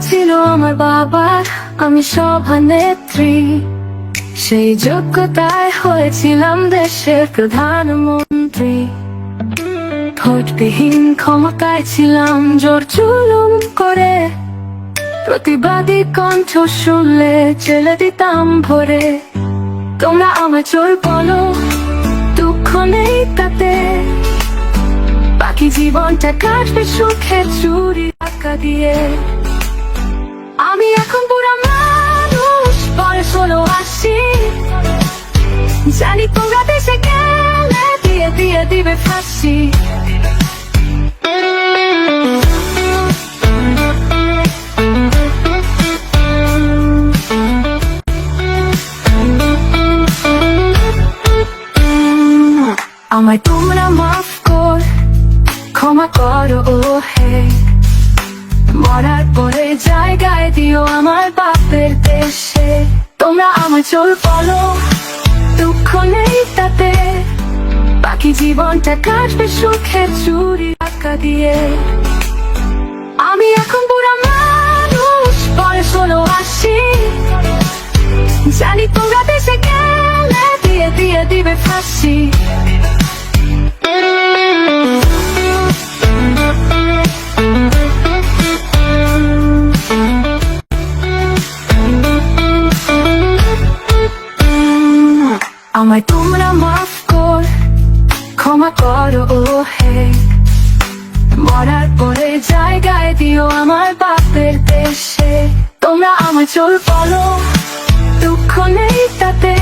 ছিল আমার বাবার, আমি সভানেত্রী। সেই যোগ্যতায় হয়েছিলাম দেশের প্রধানমন্ত্রী। ভোটবিহীন ক্ষমতায় ছিলাম, জোর চুলুম করে। প্রতিবাদী কণ্ঠ শুনলে চেলে দিতাম ভরে। তোমরা আমার চোর বলো, দুঃখ নেই তাতে। বাকি জীবনটা কাটবে সুখে চুরি টাকা দিয়ে। আমি এখন পুরো মানুষ, বয়স হলো আশি। জানি তোমরা দেশে গেলে দিয়ে দিয়ে দিবে ফাঁসি। আমায় তোমরা মাফ কর, ক্ষমা করো ও হে মরার পরে আমার বলো দুঃখ নেই তাতে। বাকি জীবনটা কাটবে সুখে চুরি টাকা দিয়ে। আমি এখন পুরো মানুষ, বয়স হলো আসি জানি তোমরা দেশে গেলে দিয়ে দিয়ে দিবে ফাঁসি। আমায় তোমরা মাফ কর ক্ষমা করো ও হে মরার পরে জায়গায় দিও আমার বাপের দেশে তোমরা আমার চোর বলো দুঃখ নেই তাতে